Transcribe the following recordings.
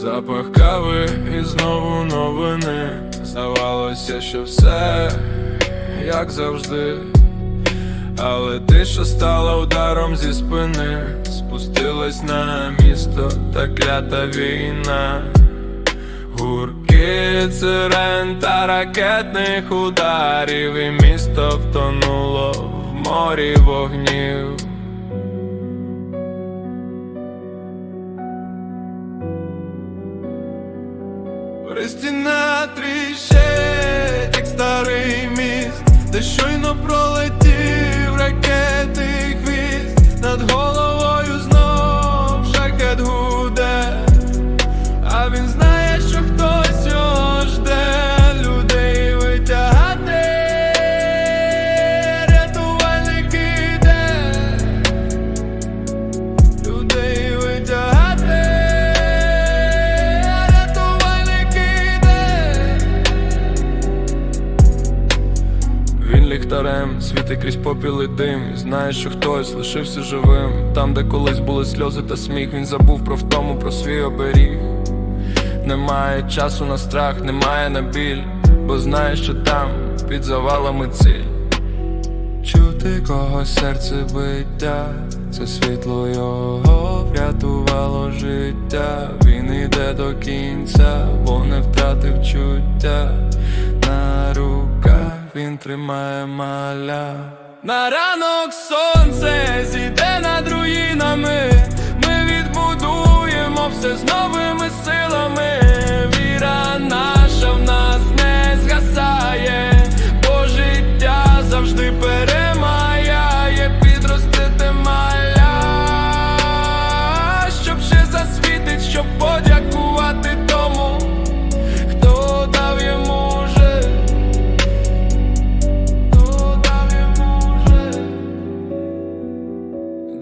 Запах кави і знову новини. Здавалося, що все як завжди. Але ти, що стала ударом зі спини, спустилась на місто та клята війна. Гурки сирен та ракетних ударів, і місто втонуло в морі вогнів. Стіна тріщить, ліхтарем світить крізь попіл і дим І знає, що хтось лишився живим Там, де колись були сльози та сміх, він забув про втому, про свій оберіг. Немає часу на страх, немає на біль, бо знає, що там під завалами ціль. Чути когось серце биття, це світло його врятувало життя. Він іде до кінця, бо не втратив чуття. Він тримає маля. На ранок сонце зійде над руїнами. Ми відбудуємо все з нових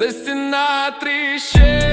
Без стіна тріщить